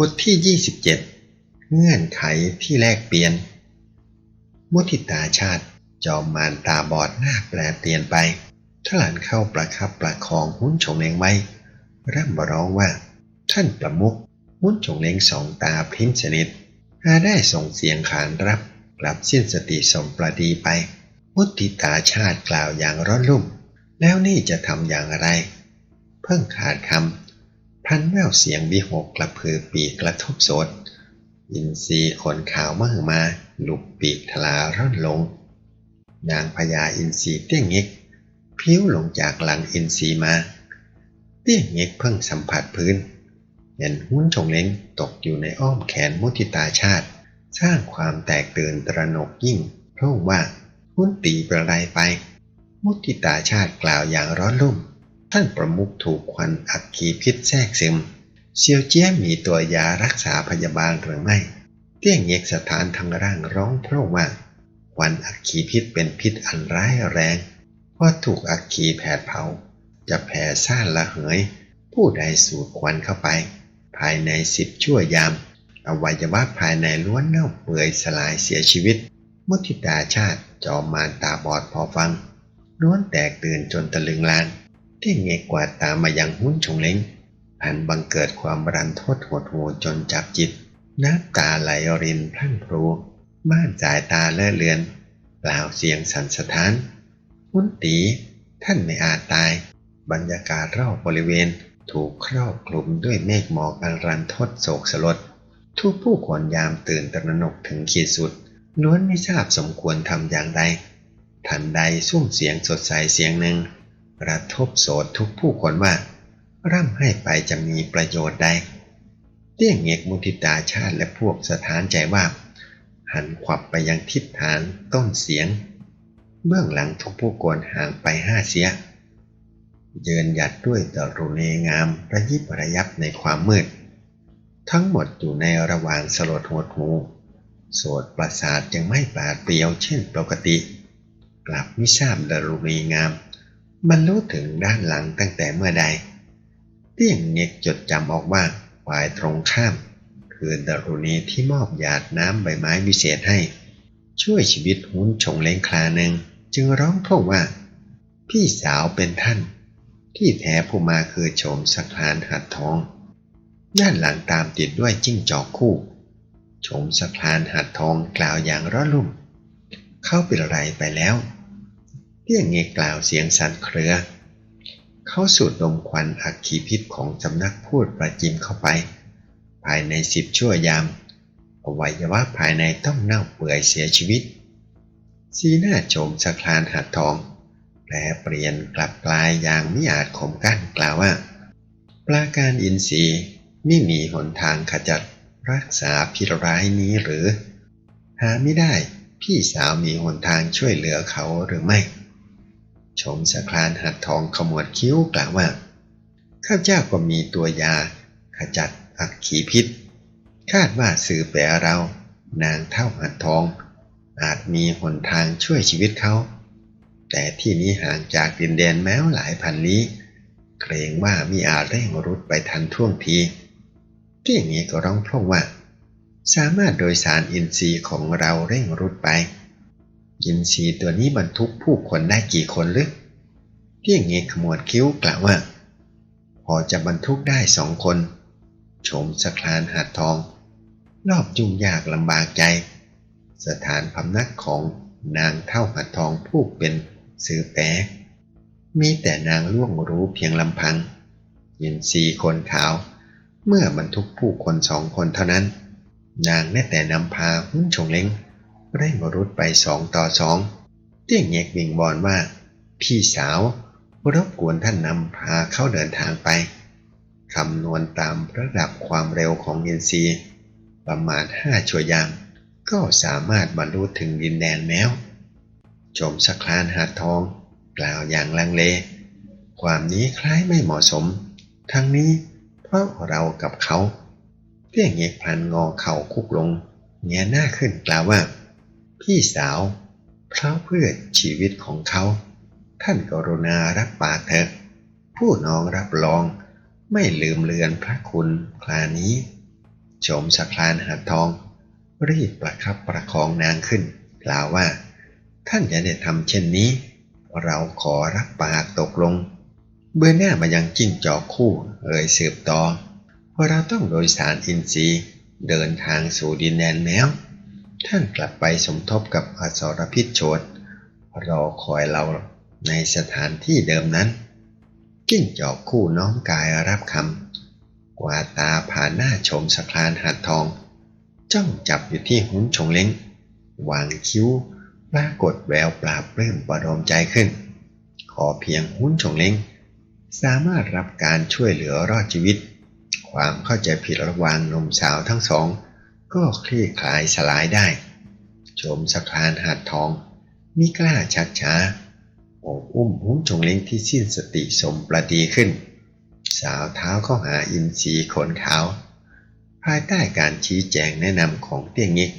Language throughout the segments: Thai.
บทที่ 27 เงื่อนไขที่แลกเปลี่ยน มุทิตาชาติจอมมารตาบอดหน้าแปลเปลี่ยนไปทหลันเข้าประคับประคองหุ้นชงเลงไว้ร่ำร้องว่า ท่านประมุขหุ้นชงเลงสองตาพิ้นสนิทหาได้ส่งเสียงขานรับกลับสิ้นสติสมประดีไป มุติตาชาติกล่าวอย่างร้อนรุ่ม แล้วนี่จะทำอย่างไร เพิ่งขาดคำ พันแววเสียงวิหกกระพือปีกกระทบโสดอินทรีขนขาวมือมาหลุบปีกทลาร่อนลง นางพญาอินทรีเตี้ยงเง็กพิ้วลงจากหลังอินทรีมา เตี้ยงเง็กเพิ่งสัมผัสพื้นเห็นหุ้นชงเล้งตกอยู่ในอ้อมแขนมุทิตาชาติ สร้างความแตกตื่นตระหนกยิ่งเพราะว่าหุ้นตีประไรไป มุทิตาชาติกล่าวอย่างร้อนรุ่ม ท่านประมุขถูกควันอักขีพิษแทรกซึมเซียวเจี้ยมีตัวยารักษาพยาบาลหรือไม่ เตี้ยงเง็กสถานทางร่างร้องเพราะว่าควันอักขีพิษเป็นพิษอันร้ายแรงเพราะถูกอักขีแผดเผา จะแผ่ซ่านละเหย ผู้ใดสูดควันเข้าไป ภายในสิบชั่วยาม อวัยวะภายในล้วนเน่าเปื่อยสลายเสียชีวิต มุทิตาชาติจอมมารตาบอดพอฟังล้วนแตกตื่นจนตะลึงลาน ที่เงกกว่าตามมายังหุ้นชงเล้งอันบังเกิดความรันทดหดหูจนจับจิตน้ำตาไหลรินพลั่งพรูม่านสายตาเลื่อเลือนเปล่าเสียงสันสะท้านหุ้นตีท่านไม่อาจตาย บรรยากาศรอบบริเวณถูกครอบคลุมด้วยเมฆหมอกอันรันทดโศกสลด ทุกผู้คนยามตื่นตระหนกถึงขีดสุด ล้วนไม่ทราบสมควรทำอย่างใดทันใดซุ้มเสียงสดใสเสียงหนึ่ง กระทบโสดทุกผู้คนว่า ร่ำให้ไปจะมีประโยชน์ใดเตี้ยงเงกมุทิตาชาติและพวกสถานใจว่า หันขวับไปยังทิศฐานต้นเสียง เบื้องหลังทุกผู้คนห่างไปห้าเสียเยืนหยัดด้วยตรุเนงามระยิบระยับในความมืด ทั้งหมดอยู่ในระหว่างสลดหดหูโสดประสาทยังไม่ปาดเปรียวเช่นปกติ กลับมิทราบดรุณีงาม บรรลุถึงด้านหลังตั้งแต่เมื่อใดเตี้ยงเงกจดจำออกว่าฝ่ายตรงข้าม คือดารุณีที่มอบหยาดน้ำใบไม้วิเศษให้ ช่วยชีวิตหุ้นชงเล้งคลาหนึ่งจึงร้องพงว่า พี่สาวเป็นท่าน ที่แท้ผู้มาคือโฉมสักลานหัดทอง ด้านหลังตามติดด้วยจิ้งจอกคู่โฉมสักลานหัดทองกล่าวอย่างร้อนรุ่ม เข้าเป็นไรไปแล้ว เตี้ยงเงกล่าวเสียงสั่นเครือ เขาสูดดมควันอักขีพิษของสำนักพูดประจิมเข้าไป ภายในสิบชั่วยามอวัยวะภายในต้องเน่าเปื่อยเสียชีวิต สีหน้าโฉมสะคลานหัดทองแปลเปลี่ยนกลับกลายอย่างไม่อาจข่มกั้นกล่าวว่า ปราการอินทรีย์ไม่มีหนทางขจัดรักษาพิร้ายนี้หรือ หาไม่ได้พี่สาวมีหนทางช่วยเหลือเขาหรือไม่ ชมสะคลานหัดทองขมวดคิ้วกล่าวว่า ข้าเจ้าก็มีตัวยา ขจัดอักขีพิษ คาดว่าสื่อแปรเรา นางเท่าหัดทอง อาจมีหนทางช่วยชีวิตเขา แต่ที่นี้ห่างจากดินแดนแม้วหลายพันลี้ เกรงว่ามีอาจเร่งรุดไปทันท่วงทีที่อย่างนี้ก็ร้องพร่งว่า สามารถโดยสารอินทรีย์ของเราเร่งรุดไป ยินซีตัวนี้บรรทุกผู้คนได้กี่คนลึกเที่ยงเงขมวดคิ้วกล่าวว่า พอจะบรรทุกได้สองคน ชมสคลานหาดทอง รอบจุ่งยากลำบากใจ สถานพำนักของนางเท่าหาดทองผู้เป็นสื่อแปะมีแต่นางล่วงรู้เพียงลำพัง ยินซีคนขาว เมื่อบรรทุกผู้คนสองคนเท่านั้น นางแม้แต่นำพาหุ้นชงเล้ง เร่งรุดไปสองต่อสองเตี้ยงเงกวิงบอลว่า พี่สาวรบกวนท่านนำพาเข้าเดินทางไปคำนวณตามระดับความเร็วของอินซีประมาณห้าชั่วยามก็สามารถบรรลุถึงดินแดนแมวชมสคลานหาดทอง กล่าวอย่างลังเล ความนี้คล้ายไม่เหมาะสม ทั้งนี้เพราะเรากับเขาเตี้ยงเงกพลันงอเข่าคุกลงเงียหน้าขึ้นกล่าวว่า พี่สาวเพราะเพื่อชีวิตของเขา ท่านกรุณารับปากเถิดผู้น้องรับรองไม่ลืมเลือนพระคุณคลานี้โฉมสะคลานหัดทอง รีบประคับประคองนางขึ้นกล่าวว่า ท่านอย่าได้ทำเช่นนี้ เราขอรับปากตกลง เบื่อหน้ามายังจิ้งจอกคู่เอ่ยสืบต่อว่าเราต้องโดยสารอินทรีย์เดินทางสู่ดินแดนแมว ท่านกลับไปสมทบกับอสรพิษโฉดรอคอยเราในสถานที่เดิมนั้น กิ้งจอกคู่น้องกายรับคำกวาตาผ่านหน้าชมสะคลานหัดทอง จ้องจับอยู่ที่หุ้นชงเล้งวางคิ้วปรากฏแววปราบเริ่มประโลมใจขึ้น ขอเพียงหุ้นชงเล้งสามารถรับการช่วยเหลือรอดชีวิต ความเข้าใจผิดระหว่างหนุ่มสาวทั้งสอง ก็คลี่คลายสลายได้ ชมสะคลานหัดทองมิกล้าชัดช้าโอบอุ้มหุ้มชงเล้งที่สิ้นสติสมประดีขึ้น สาวเท้าเข้าหาอินทรีขนขาว ภายใต้การชี้แจงแนะนำของเตียงงิก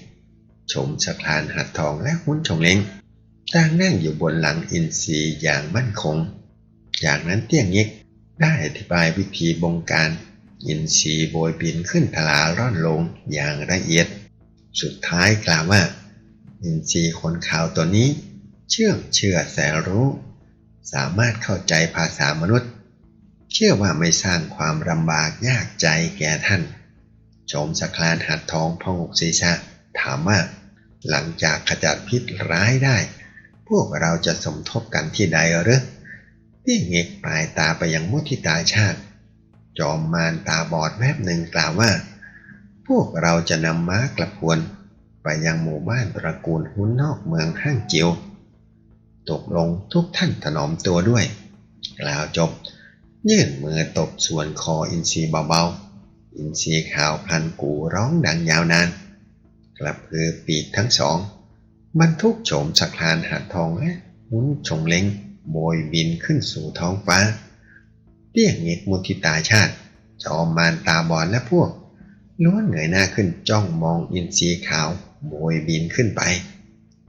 ชมสะคลานหัดทองและหุ้นชงเล้งต่างนั่งอยู่บนหลังอินทรีอย่างมั่นคงอย่างนั้นเตี้ยงงิกได้อธิบายวิธีบงการ อินทรีโบยบินขึ้นทลาร่อนลงอย่างละเอียด สุดท้ายกล่าวว่า อินทรีขนขาวตัวนี้ เชื่องเชื่อแสนรู้ สามารถเข้าใจภาษามนุษย์ เชื่อว่าไม่สร้างความลำบากยากใจแก่ท่านโฉมสคลานหัดทองพองกศีรษะถามว่า หลังจากขจัดพิษร้ายได้ พวกเราจะสมทบกันที่ใดหรือเตี้ยเงกปลายตาไปยังมุทิตาชาติ จอมมารตาบอดแวบหนึ่งกล่าวว่า พวกเราจะนำม้ากลับพวน ไปยังหมู่บ้านตระกูลหุ้นนอกเมืองห้างจิวตกลงทุกท่านถนอมตัวด้วย กล่าวจบ ยื่นมือตบส่วนคออินทรีเบาๆ อินทรีขาวพลันกูร้องดังยาวนาน กลับพือปีกทั้งสอง บรรทุกโฉมสะคลานหาดทองและหุ้นชงเล้งโบยบินขึ้นสู่ท้องฟ้า เตี้ยเงกมุทิตาชาติ จอมมารตาบอดและพวกล้วนเหนื่อยหน้าขึ้นจ้องมองอินทรีขาวโบยบินขึ้นไป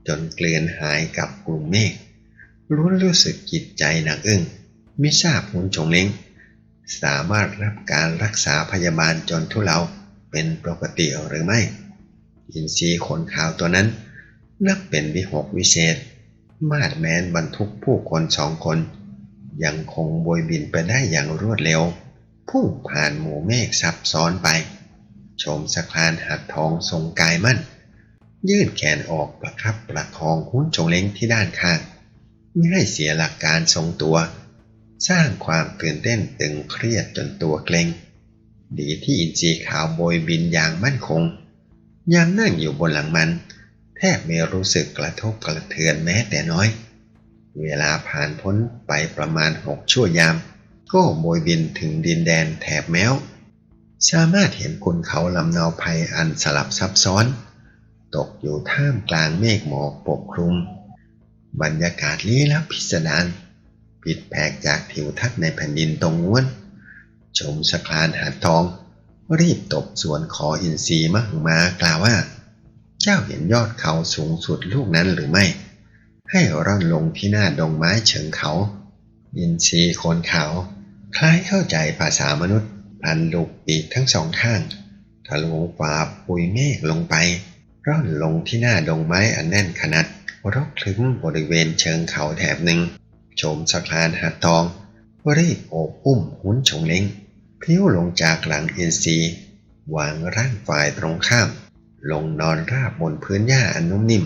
จนเกลือนหายกับกลุ่มเมฆล้วนรู้สึกจิตใจหนักอึ้งไม่ทราบหุนชงเล้งสามารถรับการรักษาพยาบาลจนทุเลาเป็นปกติหรือไม่ อินทรีขนขาวตัวนั้น นับเป็นวิหกวิเศษ มาดแมนบรรทุกผู้คนสองคน ยังคงบยบินไปได้อย่างรวดเร็ว พุ่งผ่านหมู่เมฆซับซ้อนไป ชมสะคลานหัดทองทรงกายมั่น ยื่นแขนออกประคับประคองหุ้นชงเล้งที่ด้านข้างไม่ให้เสียหลักการทรงตัว สร้างความตื่นเต้นตึงเครียดจนตัวเกร็ง ดีที่อินทรีขาวโบยบินอย่างมั่นคง ยามนั่งอยู่บนหลังมัน แทบไม่รู้สึกกระทบกระเทือนแม้แต่น้อย เวลาผ่านพ้นไปประมาณหกชั่วยาม ก็โบยบินถึงดินแดนแถบแมวสามารถเห็นคุณเขาลำเนาภัยอันสลับซับซ้อน ตกอยู่ท่ามกลางเมฆหมอกปกคลุม บรรยากาศลี้ลับพิสดารผิดแผกจากทิวทัศน์ในแผ่นดินตรงง้วนชมสะคลานหาดทอง รีบตบส่วนคออินทรีมหึมากล่าวว่า เจ้าเห็นยอดเขาสูงสุดลูกนั้นหรือไม่ ให้ร่อนลงที่หน้าดงไม้เชิงเขา อินทรีโคนเขาคล้ายเข้าใจภาษามนุษย์พันลูกปีกทั้งสองข้างทะลุฝ่าปุยเมฆลงไป ร่อนลงที่หน้าดงไม้อันแน่นขนาดรกคลึ้มบริเวณเชิงเขาแถบหนึ่งโฉมสะคลานหัดทองรีบโอบอุ้มหุ้นชงเล้งพิ้วลงจากหลังอินซีวางร่างฝ่ายตรงข้าม ลงนอนราบบนพื้นหญ้าอันนุ่มนิ่ม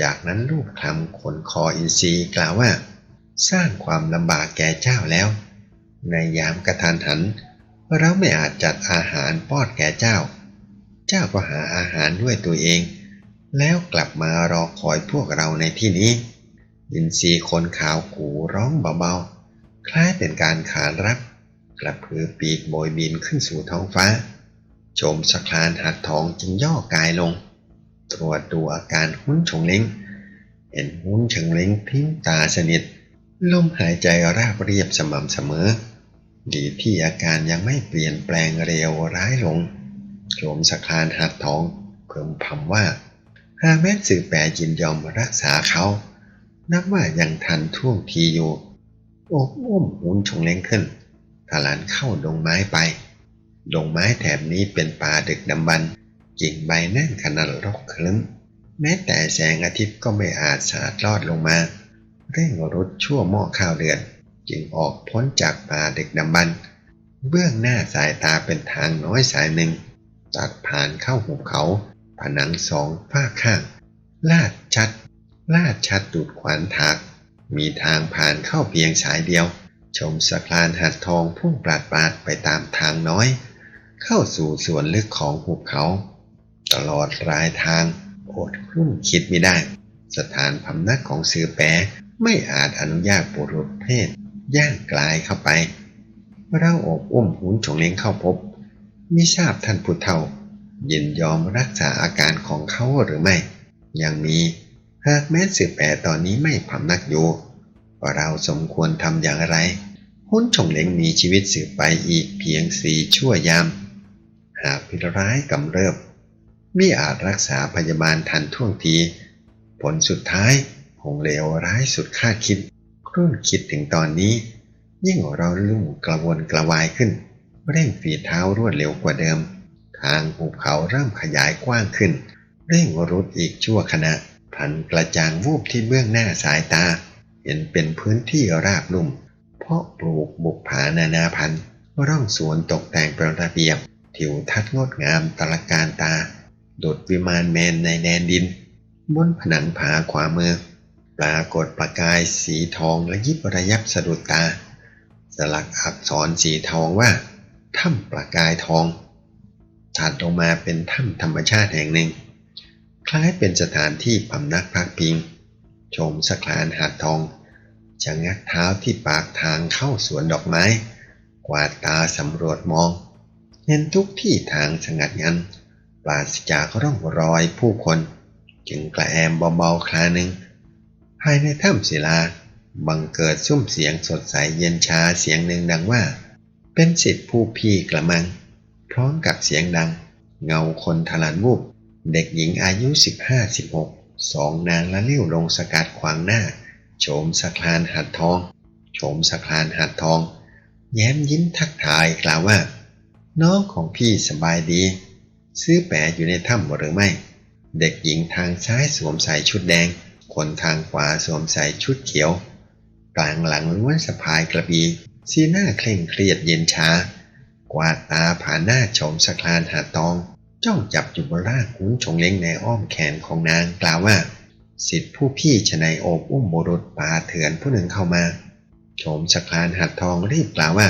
จากนั้นลูบคลำขนคออินซีกล่าวว่า สร้างความลำบากแก่เจ้าแล้ว ในยามกระทันหัน เราไม่อาจจัดอาหารป้อนแก่เจ้า เจ้าก็หาอาหารด้วยตัวเอง แล้วกลับมารอคอยพวกเราในที่นี้ อินทรีคนขาวกูร้องเบาๆ คล้ายเป็นการขานรับกระพือปีกโบยบินขึ้นสู่ท้องฟ้า ชมสคลานหัดทองจึงย่อกายลง ตรวจดูอาการหุ้นชงเล้งเห็นหุ้นชงเล้งพิ้งตาสนิทลมหายใจราบเรียบสม่ำเสมอ ดีที่อาการยังไม่เปลี่ยนแปลงเร็วร้ายลงชมสคานหัดทองเพิ่มพำว่าหากแม้สื่อแปรยินยอมรักษาเขานับว่ายังทันท่วงทีอยู่โอบอุ้มหุนชงเล้งขึ้นทลานเข้าดงไม้ไป ดงไม้แถบนี้เป็นป่าดึกดำบรร กิ่งใบแน่นขนาดรกคลึ้ม แม้แต่แสงอาทิตย์ก็ไม่อาจสาดลอดลงมา เร่งรถชั่วหม้อข้าวเดือนจึงออกพ้นจากป่าดึกดำบรรเบื้องหน้าสายตาเป็นทางน้อยสายหนึ่ง ตัดผ่านเข้าหุบเขา ผนังสองฝ้าข้าง ลาดชัด ลาดชัดดุดขวานถัก มีทางผ่านเข้าเพียงสายเดียว ชมสะพานหัดทองพุ่งปราดปราดไปตามทางน้อย เข้าสู่ส่วนลึกของหุบเขา ตลอดรายทางอดครุ่นคิดไม่ได้ สถานพำนักของสือแปรไม่อาจอนุญาตบุรุษเพศย่างกลายเข้าไปเราอบอุ้มหุนชงเล้งเข้าพบมิทราบท่านผู้เฒ่า ยินยอมรักษาอาการของเขาหรือไม่ ยังมีหากแม้สืบแปรตอนนี้ไม่พำนักอยู่เราสมควรทำอย่างไรหุนชงเล้งมีชีวิตสืบไปอีกเพียงสี่ชั่วยาม หากพิร้ายกำเริบ ไม่อาจรักษาพยาบาลทันท่วงที ผลสุดท้ายคงเลวร้ายสุดคาดคิด ครุ่นคิดถึงตอนนี้ ยิ่งเราลุ่มกระวนกระวายขึ้น เร่งฝีเท้ารวดเร็วกว่าเดิม ทางภูเขาเริ่มขยายกว้างขึ้น เร่งรุดอีกชั่วขณะพันกระจางวูบที่เบื้องหน้าสายตา เห็นเป็นพื้นที่ราบลุ่ม เพราะปลูกบุกผานานาพันธุ์ร่องสวนตกแต่งเป็นระเบียบ ทิวทัศน์งดงามตระการตา โดดวิมานแมนในแดนดิน บนผนังผาขวามือ ปรากฏประกายสีทองและยิบระยับสะดุดตา สลักอักษรสีทองว่า ถ้ำประกายทอง ถัดลงมาเป็นถ้ำธรรมชาติแห่งหนึ่ง คล้ายเป็นสถานที่พำนักพักพิง ชมสคลานหาดทองจะงักเท้าที่ปากทางเข้าสวนดอกไม้ กวาดตาสำรวจมอง เห็นทุกที่ทางสงัดงัน ปราศจากร่องรอยผู้คน จึงกระแอมเบาๆคลาหนึ่งภายในถ้ำศิลาบังเกิดซุ้มเสียงสดใสเย็นชาเสียงหนึ่งดังว่า เป็นสิทธิผู้พี่กระมัง พร้อมกับเสียงดัง เงาคนทลันวูบเด็กหญิงอายุ 15-16 สองนางละลิ้วลงสกัดขวางหน้า โฉมสะคลานหัดทอง โฉมสะคลานหัดทอง แย้มยิ้มทักทายกล่าวว่า น้องของพี่สบายดี ซื้อแปะอยู่ในถ้ำหรือไม่ เด็กหญิงทางซ้ายสวมใส่ชุดแดง คนทางขวาสวมใส่ชุดเขียวกลางหลังล้วนสะพายกระบี่สีหน้าเคร่งเครียดเย็นชากวาดตาผ่านหน้าโฉมสะคลานหาตอง จ้องจับอยู่บนร่างคุ้นชงเล้งในอ้อมแขนของนางกล่าวว่า สิทธิผู้พี่ชนัยโอบอุ้มบุรุษป่าเถื่อนผู้หนึ่งเข้ามาโฉมสะคลานหัดทองรีบกล่าวว่า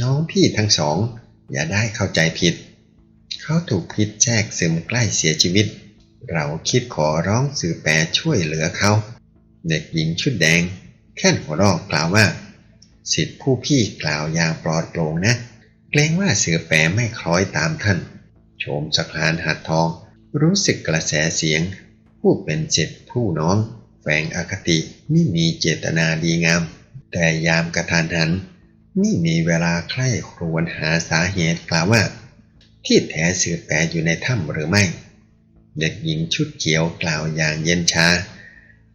น้องพี่ทั้งสอง อย่าได้เข้าใจผิด เขาถูกพิษแทรกซึมใกล้เสียชีวิต เราคิดขอร้องสื่อแปรช่วยเหลือเขา เด็กหญิงชุดแดง แค่นหัวรอกกล่าวว่า สิทธิผู้พี่กล่าวอย่างปลอดโปร่งนะ เกรงว่าเสือแปรไม่คล้อยตามท่าน โฉมสะคลานหัดทอง รู้สึกกระแสเสียง ผู้เป็นจิตผู้น้องแฝงอคติไม่มีเจตนาดีงาม แต่ยามกระทานหันนี่มีเวลาใคร่ครวญหาสาเหตุกล่าวว่า ที่แท้สือแปรอยู่ในถ้ำหรือไม่ เด็กหญิงชุดเขียวกล่าวอย่างเย็นชา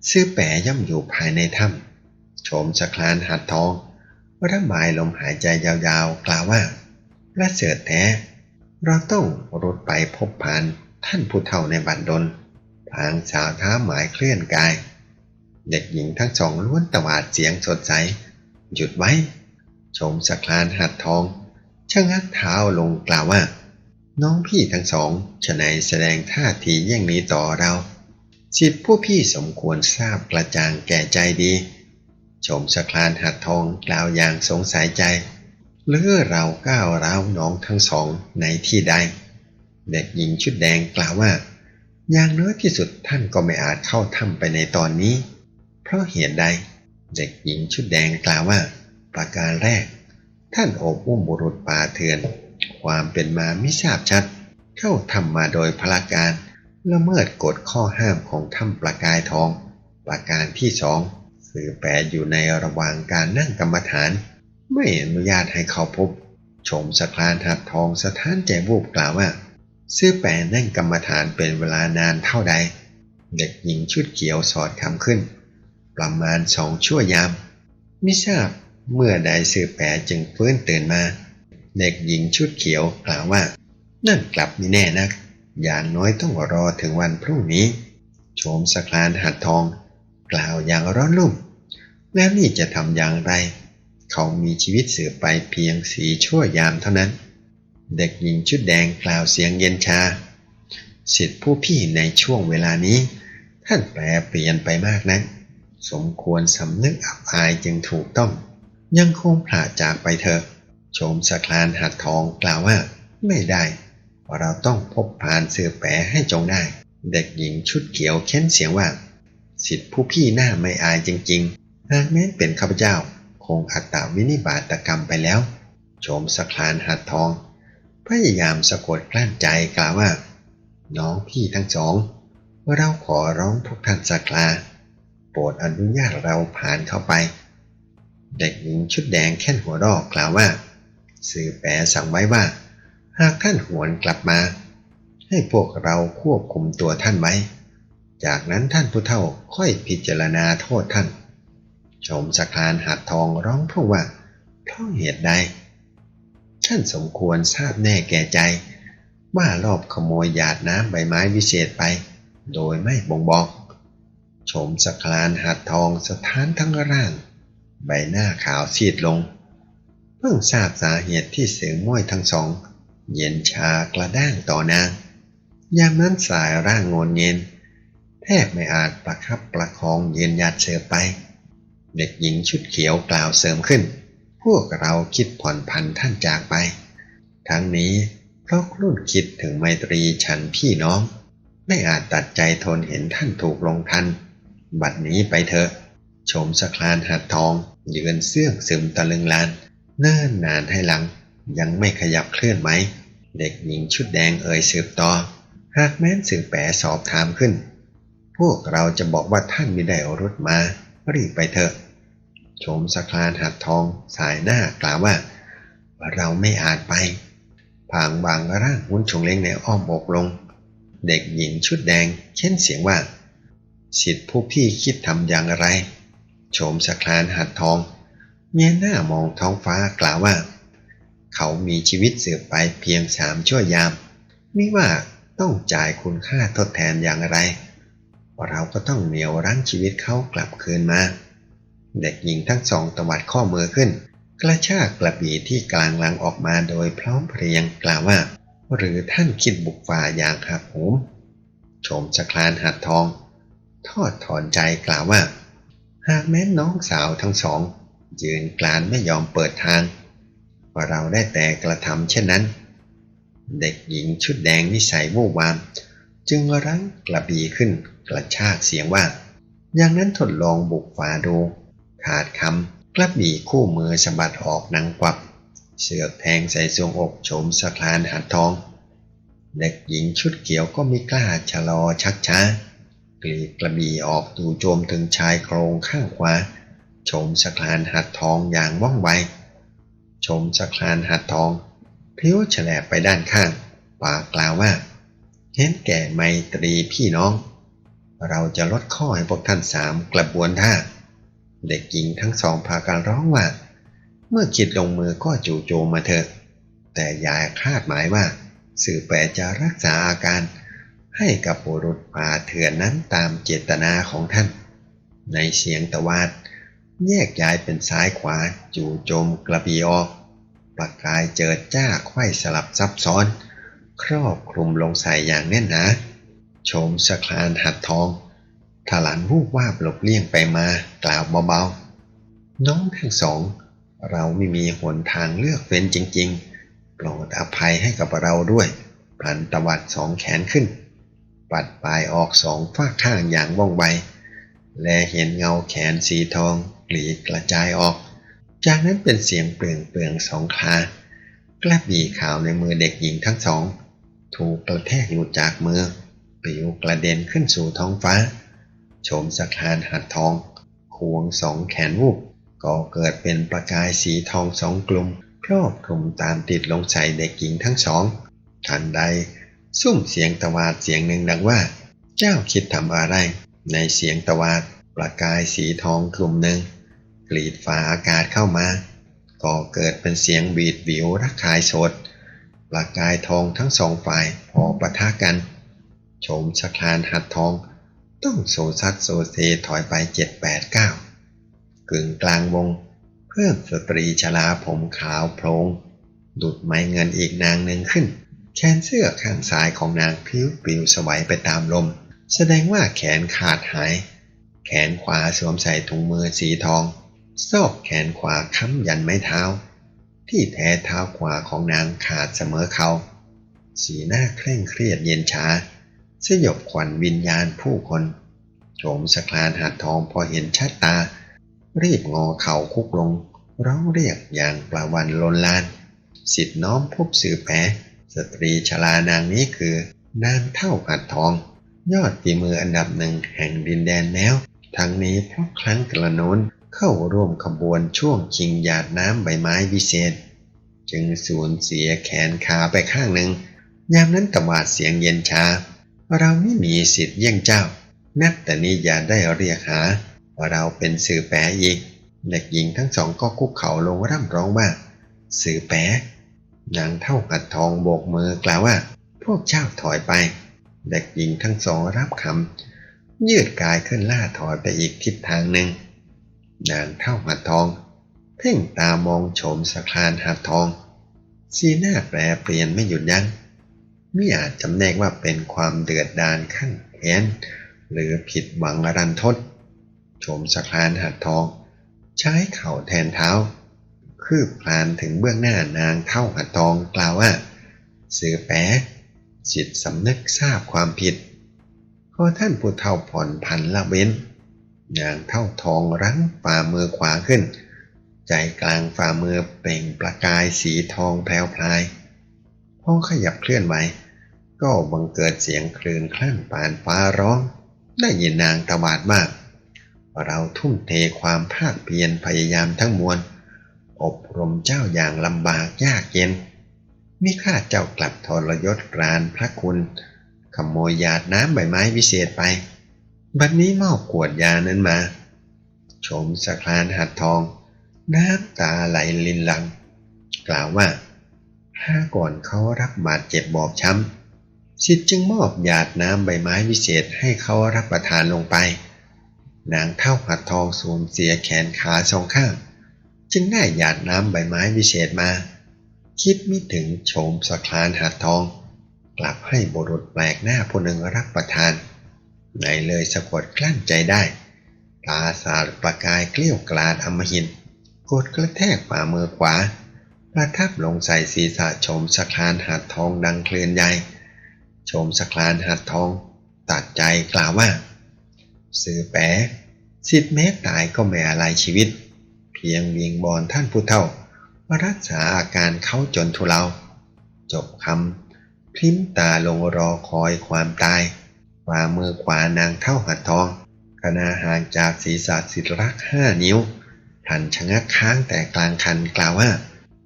ซื้อแปรย่อมอยู่ภายในถ้ำโฉมสะคลานหัดทองระบายลมหายใจยาวๆ กล่าวว่าประเสริฐแท้ เราต้องรุดไปพบผ่านท่านผู้เฒ่าในบัดดลทางสาวท้าหมายเคลื่อนกาย เด็กหญิงทั้งสองล้วนตวาดเสียงสดใส หยุดไว้ ชมสะคลานหัดทองชะงักเท้าลงกล่าวว่า น้องพี่ทั้งสองฉนัยแสดงท่าทีเย่งนี้ต่อเราสิทธิผู้พี่สมควรทราบกระจ่างแก่ใจดี ชมสะคลานหัดทองกล่าวอย่างสงสัยใจหรือเราก้าวร้าวน้องทั้งสองในที่ใด เด็กหญิงชุดแดงกล่าวว่า อย่างน้อยที่สุดท่านก็ไม่อาจเข้าถ้ำไปในตอนนี้ เพราะเหตุใด เด็กหญิงชุดแดงกล่าวว่า ประการแรก ท่านโอบอุ้มบุรุษป่าเถื่อน ความเป็นมาไม่ทราบชัด เข้าทำมาโดยพละการละเมิดกฎข้อห้ามของถ้ำประกายทอง ประการที่สองสื่อแปรอยู่ในระหว่างการนั่งกรรมฐาน ไม่อนุญาตให้เขาพบ ชมสะคลานหัดทองสถานใจวูบกล่าวว่าซื้อแปรนั่งกรรมฐานเป็นเวลานานเท่าใด เด็กหญิงชุดเขียวสอดคำขึ้น ประมาณสองชั่วยาม ไม่ทราบเมื่อใดซื้อแปรจึงฟื้นตื่นมา เด็กหญิงชุดเขียวกล่าวว่า นั่นกลับไม่แน่นัก อย่างน้อยต้องรอถึงวันพรุ่งนี้ โฉมสคลานหัดทอง กล่าวอย่างร้อนรุ่ม แล้วนี่จะทำอย่างไร เขามีชีวิตเสือไปเพียงสีชั่วยามเท่านั้น เด็กหญิงชุดแดงกล่าวเสียงเย็นชาสิทธิผู้พี่ในช่วงเวลานี้ ท่านแปลเปลี่ยนไปมากนะักสมควรสำนึกอับอายจึงถูกต้อง ยังคงผลาจากไปเถอะ โฉมสคลานหัดทองกล่าวว่า ไม่ได้ เราต้องพบผ่านเสือแปรให้จงได้ เด็กหญิงชุดเขียวเค้นเสียงว่า สิทธิผู้พี่หน้าไม่อายจริงๆ หากแม้เป็นข้าพเจ้า คงอัตตาวินิบาตกรรมไปแล้วโฉมสคลานหัดทอง พยายามสะกดกลั้นใจกล่าวว่า น้องพี่ทั้งสองเราขอร้องทุกท่านสักลาโปรดอนุญาตเราผ่านเข้าไป เด็กหญิงชุดแดงแค่นหัวรอกกล่าวว่า สื่อแปรสั่งไว้ว่า หากท่านหวนกลับมา ให้พวกเราควบคุมตัวท่านไว้ จากนั้นท่านผู้เฒ่าค่อยพิจารณาโทษท่านชมสคานหัดทองร้องเพราะว่าเพราะเหตุใดท่านสมควรทราบแน่แก่ใจ ว่ารอบขโมยหยาดน้ำใบไม้วิเศษไป โดยไม่บ่งบอกชมสคานหัดทองสถานทั้งร่าง ใบหน้าขาวซีดลง พิ่งทราบสาเหตุที่เสียงม้วยทั้งสอง เย็นชากระด้างต่อนางยามนั้นสายร่างงนเย็น แทบไม่อาจประคับประคองเยืนยัดเสือไป เด็กหญิงชุดเขียวกล่าวเสริมขึ้น พวกเราคิดผ่อนพันท่านจากไป ทั้งนี้เพราะรุ่นคิดถึงไมตรีฉันพี่น้อง ไม่อาจตัดใจทนเห็นท่านถูกลงทัน บัดนี้ไปเถอะ ชมสคลานหัดทองยืนเสื่องซึมตะลึงลาน เนิ่นนานให้หลัง ยังไม่ขยับเคลื่อนไหม เด็กหญิงชุดแดงเอ่ยสืบต่อ หากแม้นสื่อแปรสอบถามขึ้น พวกเราจะบอกว่าท่านไม่ได้เอารถมา รีบไปเถอะโฉมสคลานหัดทองสายหน้ากล่าวว่า เราไม่อาจไปผางบางร่างหุ้นชงเล้งในอ้อมอกลง เด็กหญิงชุดแดงเค้นเสียงว่า สิทธิผู้พี่คิดทำอย่างไร โฉมสคลานหัดทอง เงยหน้ามองท้องฟ้ากล่าวว่า เขามีชีวิตเสืบไปเพียงสามชั่วยาม ไม่ว่าต้องจ่ายคุณค่าทดแทนอย่างไร เราก็ต้องเหนียวรั้งชีวิตเขากลับคืนมา เด็กหญิงทั้งสองตวัดข้อมือขึ้น กระชากกระบี่ที่กลางหลังออกมาโดยพร้อมเพรียงกล่าวว่า หรือท่านคิดบุกฝ่าอย่างหักโหมชมสคลานหัดทอง ทอดถอนใจกล่าวว่า หากแม้น้องสาวทั้งสอง ยืนกลานไม่ยอมเปิดทางว่าเราได้แต่กระทำเช่นนั้น เด็กหญิงชุดแดงนิสัยวูบวาม จึงรั้งกระบีขึ้นกระชากเสียงว่า อย่างนั้นทดลองบุกฝาดู ขาดคำกระบี่คู่มือสะบัดออกนังกวับ เสือกแทงใส่ทรวงอกโฉมสะคลานหัดทอง เด็กหญิงชุดเขียวก็ไม่กล้าชะลอชักช้ากรีดกระบี่ออกจู่โจมถึงชายโครงข้างขวา โฉมสะคลานหัดทองอย่างว่องไว ชมสะคลานหัดทองพลิ้วแฉลบไปด้านข้าง ปากกล่าวว่า เห็นแก่ไมตรีพี่น้อง เราจะลดข้อให้พวกท่านสามกระบวนท่า เด็กหญิงทั้งสองพากันร้องว่า เมื่อคิดลงมือก็จู่โจมมาเถอะ แต่ย่าคาดหมายว่า สื่อแปรจะรักษาอาการ ให้กับบุรุษป่าเถื่อนนั้นตามเจตนาของท่าน ในเสียงตะวาด แยกย้ายเป็นซ้ายขวา จู่โจมกระบี่ออก ประกายเจิดจ้าไขว้สลับซับซ้อน ครอบคลุมลงใส่อย่างแน่นหนาโฉมสะคลานหัดทองถลันวูบวาบหลบเลี่ยงไปมากล่าวเบาๆ น้องทั้งสอง เราไม่มีหนทางเลือกเว้นจริงๆ โปรดอภัยให้กับเราด้วยพลันตวัดสองแขนขึ้น ปัดปลายออกสองฝากข้างอย่างว่องไว และเห็นเงาแขนสีทองกลีกระจายออก จากนั้นเป็นเสียงเปลืองเปลืองสองคากระบี่ขาวในมือเด็กหญิงทั้งสอง ถูกกระแทกหลุดจากมือปลิวกระเด็นขึ้นสู่ท้องฟ้า โฉมสะคลานหัดทอง ควงสองแขนวูบก็เกิดเป็นประกายสีทองสองกลุ่มครอบคลุมตามติดลงใส่เด็กหญิงทั้งสอง ทันใด ซุ่มเสียงตะวาดเสียงหนึ่งดังว่า เจ้าคิดทำอะไร ในเสียงตะวาดประกายสีทองกลุ่มหนึ่งกรีดฝาอากาศเข้ามา ก็เกิดเป็นเสียงบีดบิวระคายสดประกายทองทั้งสองฝ่ายพอปะทะกันโฉมสะคลานหัดทอง ต้องโซซัดโซเซถอยไปเจ็ดแปดเก้ากึ่งกลางวง เพื่อสตรีชราผมขาวโพลงดุดไม้เงินอีกนางหนึ่งขึ้น แขนเสื้อข้างซ้ายของนางพิ้วปลิวสวัยไปตามลม แสดงว่าแขนขาดหาย แขนขวาสวมใส่ถุงมือสีทอง ซอกแขนขวาค้ำยันไม้เท้า ที่แท้เท้าขวาของนางขาดเสมอเขา สีหน้าเคร่งเครียดเย็นชาสยบขวัญวิญญาณผู้คนโฉมสคลานหัดทองพอเห็นชัดตา รีบงอเข่าคุกลง ร้องเรียกอย่างปลาวันลนลาน สิทธิน้อมพบสื่อแปสตรีชรานางนี้คือนางเท่าหัดทอง ยอดฝีมืออันดับหนึ่งแห่งดินแดนแนวทั้งนี้เพราะครั้งกระโน้นเข้าร่วมขบวนช่วงชิงหยาดน้ำใบไม้วิเศษ จึงสูญเสียแขนขาไปข้างหนึ่ง ยามนั้นตวาดเสียงเย็นชา เราไม่มีสิทธิ์เยี่ยงเจ้า นับแต่นี้อย่าได้เรียกหา เราเป็นสื่อแปะอีก เด็กหญิงทั้งสองก็คุกเข่าลงร่ำร้องว่าสื่อแปะนางเท่าหัดทองโบกมือกล่าวว่า พวกเจ้าถอยไป เด็กหญิงทั้งสองรับคำยืดกายขึ้นล่าถอยไปอีกทิศทางหนึ่ง นางเท่าหัดทอง เพ่งตามองโฉมสะคลานหัดทอง สีหน้าแปรเปลี่ยนไม่หยุดยัง้งไม่อาจจำแนกว่าเป็นความเดือดดาลขั้นแค้นหรือผิดหวังรันทดโฉมสะคลานหัดทอง ใช้เข่าแทนเท้า คืบคลานถึงเบื้องหน้านางเท่าหัดทองกล่าวว่าสือแปะ จิตสำนึกทราบความผิดพอท่านผู้เท่าผ่อนพันละเว้นนางเท่าทองรั้งฝ่ามือขวาขึ้น ใจกลางฝ่ามือเปล่งประกายสีทองแพรวพลายพอขยับเคลื่อนไหวก็บังเกิดเสียงคลื่นคลั่นปานฟ้าร้อง ได้ยินนางตวาดมาก เราทุ่มเทความภาคเพียรพยายามทั้งมวล อบรมเจ้าอย่างลำบากยากเย็น มิข้าเจ้ากลับทรยศกรานพระคุณ ขโมยยาดน้ำใบไม้วิเศษไป บัดนนี้มอบขวดยานั้นมา ชมสะคลานหัดทอง น้ำตาไหลลินลัง กล่าวว่า ถ้าก่อนเขารับบาดเจ็บบอบช้ำสิทธิ์จึงมอบหยาดน้ำใบไม้วิเศษให้เขารับประทานลงไป นางเท่าหัดทองสวมเสียแขนขาสองข้าง จึงได้หยาดน้ำใบไม้วิเศษมา คิดไม่ถึงโฉมสะคลานหัดทอง กลับให้บุรุษแปลกหน้าผู้หนึ่งรับประทานไหนเลยสะกดกลั้นใจได้ ตาสาดประกายเกลี้ยวกลาดอมหินกดกระแทกฝ่ามือขวา ประทับลงใส่ศีรษะโฉมสะคลานหัดทองดังเคลื่อนใหญ่โฉมสะคลานหัดทอง ตัดใจกล่าวว่า สื่อแปะสิบเมตรตายก็ไม่อะไรชีวิต เพียงเวียงบอลท่านผู้เท่า รักษาอาการเขาจนทุเลา จบคำพลิ้มตาลงรอคอยความตายฝ่ามือขวานางเท่าหัดทองขณะห่างจากศีรษะสิทธิรักห้านิ้วทันชะงักค้างแต่กลางคันกล่าวว่า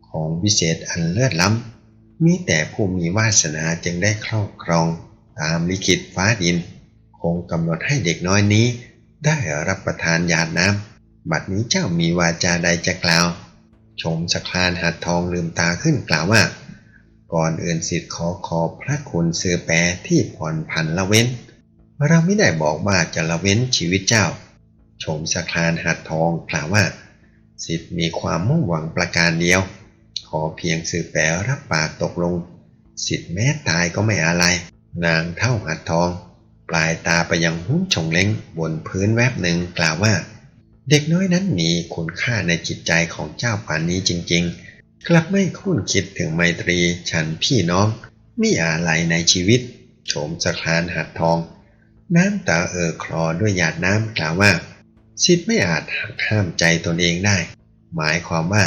ของวิเศษอันเลิศล้ำ มีแต่ผู้มีวาสนาจึงได้ครอบครอง ตามลิขิตฟ้าดิน คงกำหนดให้เด็กน้อยนี้ ได้รับประทานยาดน้ำบัดนี้เจ้ามีวาจาใดจะกล่าว ชมสะคลานหัดทองลืมตาขึ้นกล่าวว่า ก่อนอื่นสิทธิ์ขอขอบพระคุณเสือแปรที่ผ่อนผันละเว้น เราไม่ได้บอกว่าจะละเว้นชีวิตเจ้า ชมสะคลานหัดทองกล่าวว่า สิทธิ์มีความมุ่งหวังประการเดียว ขอเพียงสือแปรรับปากตกลง สิทธิ์แม้ตายก็ไม่อะไร นางเท่าหัดทอง ปลายตาไปยังหุ้นชงเล้งบนพื้นแวบหนึ่งกล่าวว่า เด็กน้อยนั้นมีคุณค่าในจิตใจของเจ้าป่านนี้จริง ๆ กลับไม่คุ้นคิดถึงไมตรีฉันพี่น้องมีอะไรในชีวิต โฉมสคลานหัดทอง น้ำตาเอ่อคลอด้วยหยาดน้ำกล่าวว่าสิทธิ์ไม่อาจหักห้ามใจตนเองได้ หมายความว่า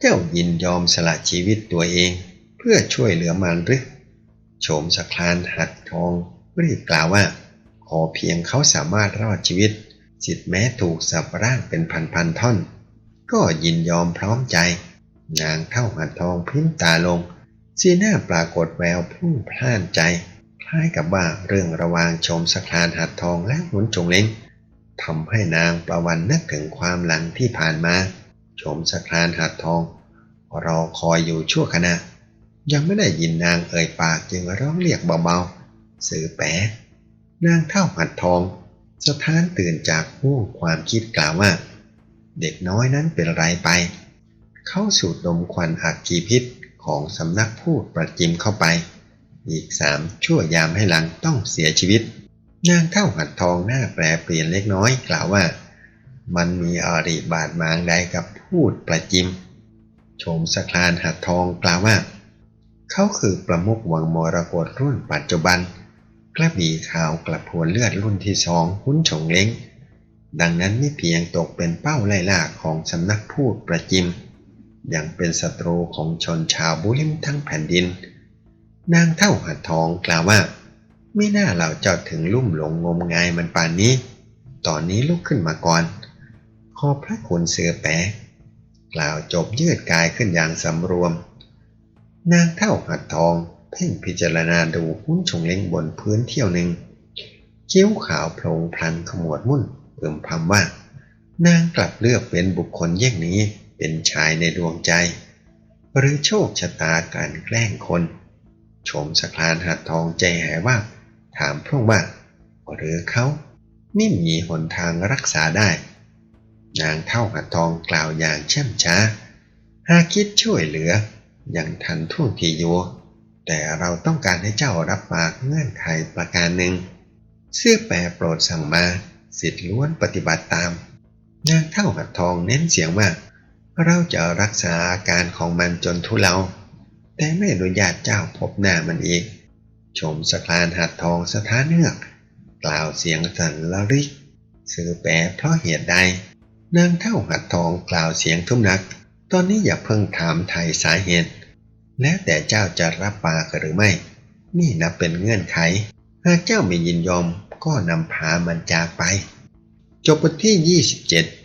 เจ้ายินยอมสละชีวิตตัวเอง เพื่อช่วยเหลือมันหรือโฉมสคลานหัดทองรีบกล่าวว่า ขอเพียงเขาสามารถรอดชีวิต จิตแม้ถูกสับร่างเป็นพันๆท่อน ก็ยินยอมพร้อมใจ นางเท่าหัดทองพิ้มตาลง สีหน้าปรากฏแววพุ่งพล่านใจ คล้ายกับว่าเรื่องระวางชมสคลานหัดทองและหุนจงเล้งทำให้นางประวันนึกถึงความหลังที่ผ่านมา ชมสะครานหัดทอง รอคอยอยู่ชั่วขณะ ยังไม่ได้ยินนางเอ่ยปากจึงร้องเรียกเบาๆ สื่อแปะนางเท่าหัดทอง สะท้านตื่นจากห่วงความคิดกล่าวว่า เด็กน้อยนั้นเป็นไรไป เข้าสูดดมควันอักขีพิษของสำนักพูดประจิมเข้าไป อีกสามชั่วยามให้หลังต้องเสียชีวิต นางเท่าหัดทองหน้าแปรเปลี่ยนเล็กน้อยกล่าวว่า มันมีอริบาทมางใดกับพูดประจิมโฉมสคลานหัดทองกล่าวว่า เขาคือประมุขวังมรกตรุ่นปัจจุบัน ระบี่ขาวกระพวนเลือดรุ่นที่สองหุ้นฉงเล้ง ดังนั้นไม่เพียงตกเป็นเป้าไล่ล่าของสำนักพูดประจิม ยังเป็นศัตรูของชนชาวบุริมทั้งแผ่นดิน นางเท่าหัดทองกล่าวว่า ไม่น่าเราเจ้าถึงลุ่มหลงงมงายมันป่านนี้ ตอนนี้ลุกขึ้นมาก่อน ขอพระคุณเสือแปะกล่าวจบยืดกายขึ้นอย่างสำรวม นางเท่าหัดทอง เพ่งพิจารณาดูหุ้นชงเล้งบนพื้นเที่ยวหนึ่งคิ้วขาวโพลงพลันขมวดมุ่นเอิ่มพำว่านางกลับเลือกเป็นบุคคลเย่งนี้เป็นชายในดวงใจ หรือโชคชะตาการแกล้งคนชมสคลานหัดทองใจหายว่า ถามพระองว่าหรือเขาไม่มีหนทางรักษาได้ นางเท่าหัดทองกล่าวอย่างเช่มช้าหากคิดช่วยเหลือยังทันท่วงทีอยู่ แต่เราต้องการให้เจ้ารับปากเงื่อนไขประการหนึ่งเสื้อแปรโปรดสั่งมาสิทธิล้วนปฏิบัติตามนางเท่าหัดทองเน้นเสียงว่า เราจะรักษาอาการของมันจนทุเลาแต่ไม่อนุญาตเจ้าพบหน้ามันอีก ชมสคลานหัดทองสถานเนือก กล่าวเสียงสั่นละริกสื่อแปรเพราะเหตุใดนางเท่าหัดทองกล่าวเสียงทุ่มนัก ตอนนี้อย่าเพิ่งถามไทยสาเหตุ แล้วแต่เจ้าจะรับปากหรือไม่ นี่นับเป็นเงื่อนไข หากเจ้าไม่ยินยอมก็นำพามันจากไป จบบทที่ 27